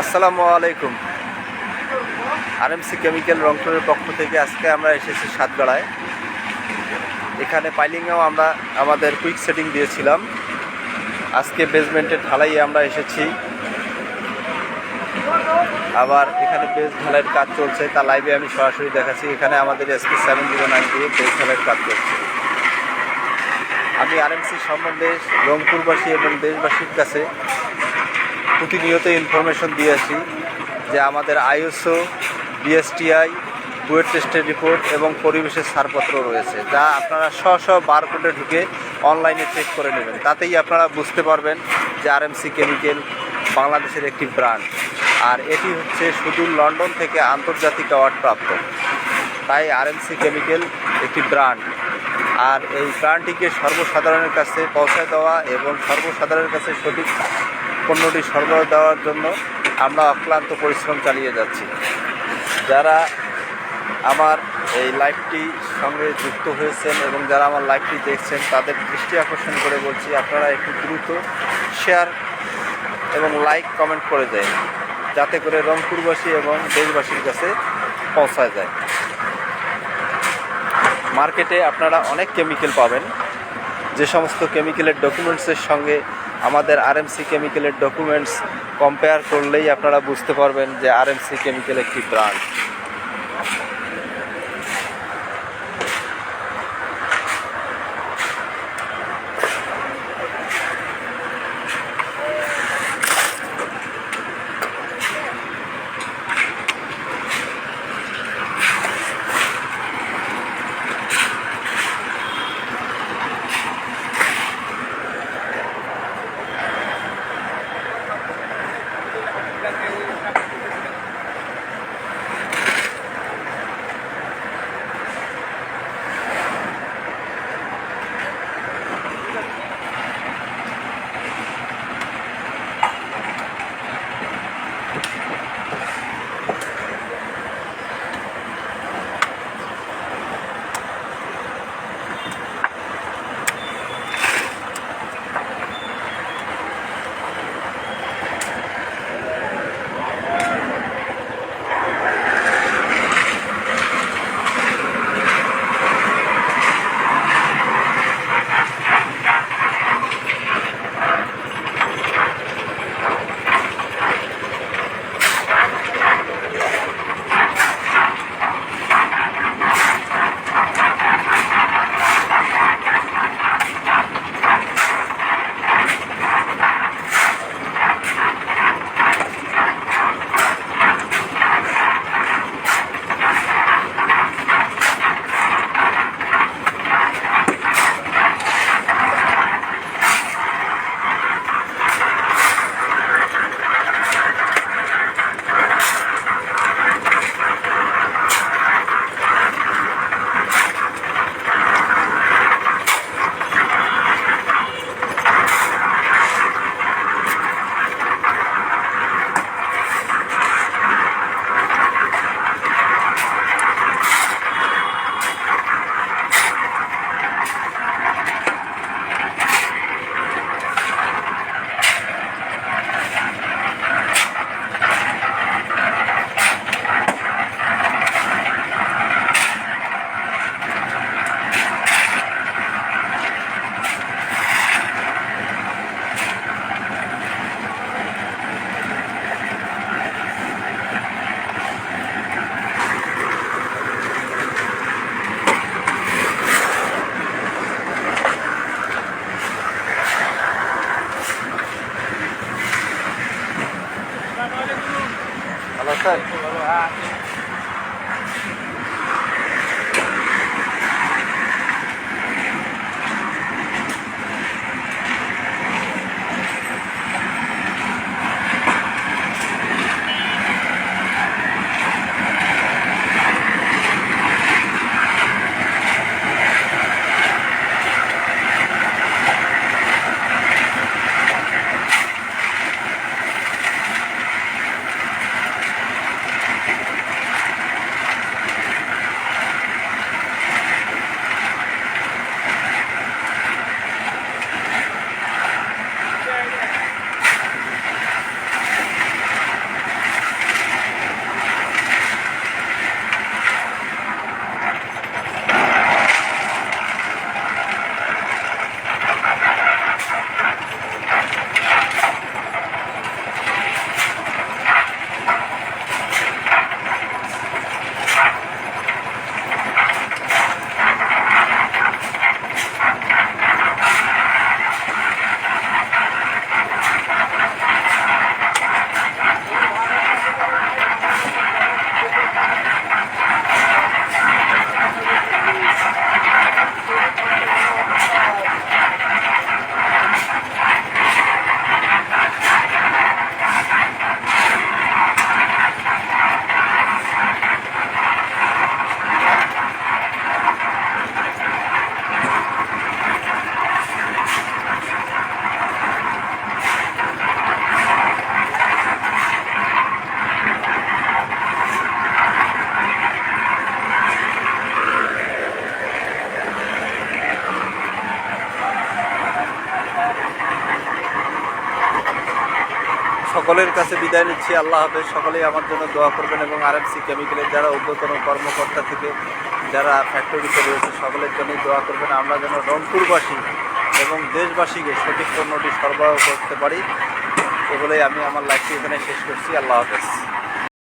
আসসালামু আলাইকুম। RMC chemical রংপুরের পক্ষ থেকে আজকে আমরা এসেছি সাতগাড়ায়। এখানে পাইলিংয়েও আমরা আমাদের কুইক সেটিং দিয়েছিলাম। আজকে বেসমেন্টের ঢালাইয়ে আমরা এসেছি। আবার এখানে বেস ঢালাইয়ের কাজ চলছে তা লাইভে আমি সরাসরি দেখাচ্ছি। এখানে আমাদের এসপি সেভেন জিরো নাইন দিয়ে বেস ঢালাইয়ের কাজ চলছে। আমি আরএমসি সম্বন্ধে রংপুরবাসী এবং দেশবাসীর কাছে প্রতিনিয়ত ইনফরমেশন দিয়ে আসি যে আমাদের আইএসও, বিএসটিআই, বুয়েট টেস্টের রিপোর্ট এবং পরিবেশের ছাড়পত্র রয়েছে। যা আপনারা স্ব স্ব বারকোডে ঢুকে অনলাইনে চেক করে নেবেন। তাতেই আপনারা বুঝতে পারবেন যে আরএমসি কেমিক্যাল বাংলাদেশের একটি ব্র্যান্ড আর এটি হচ্ছে শুধু লন্ডন থেকে আন্তর্জাতিক অ্যাওয়ার্ড প্রাপ্ত। তাই আরএমসি কেমিক্যাল একটি ব্র্যান্ড আর এই ব্র্যান্ডটিকে সর্বসাধারণের কাছে পৌঁছায় দেওয়া এবং সর্বসাধারণের কাছে সঠিক পণ্যটি সরবরাহ দেওয়ার জন্য আমরা অক্লান্ত পরিশ্রম চালিয়ে যাচ্ছি। যারা আমার এই লাইভটি সঙ্গে যুক্ত হয়েছেন এবং যারা আমার লাইভটি দেখছেন, তাদের দৃষ্টি আকর্ষণ করে বলছি, আপনারা একটু দ্রুত শেয়ার এবং লাইক কমেন্ট করে দেয় যাতে করে রংপুরবাসী এবং দেশবাসীর কাছে পৌঁছায় যায়। মার্কেটে আপনারা অনেক কেমিক্যাল পাবেন। যে সমস্ত কেমিক্যালের ডকুমেন্টসের সঙ্গে আমাদের আরএমসি কেমিক্যালের ডকুমেন্টস কম্পেয়ার করলেই আপনারা বুঝতে পারবেন যে আরএমসি কেমিক্যাল একটি ব্র্যান্ড เปิด啊 সকলের কাছে বিদায় নিচ্ছি। আল্লাহ হাফেজ, সকলেই আমার জন্য দোয়া করবেন এবং আর আরএমসি কেমিক্যালের যারা অভ্যতন কর্মকর্তা থেকে যারা ফ্যাক্টরিতে রয়েছে, সকলের জন্যই দোয়া করবেন। আমরা যেন রংপুরবাসী এবং দেশবাসীকে সঠিক পণ্যটি সরবরাহ করতে পারি। এগুলোই আমি আমার লাইফটি এখানে শেষ করছি। আল্লাহ হাফেজ।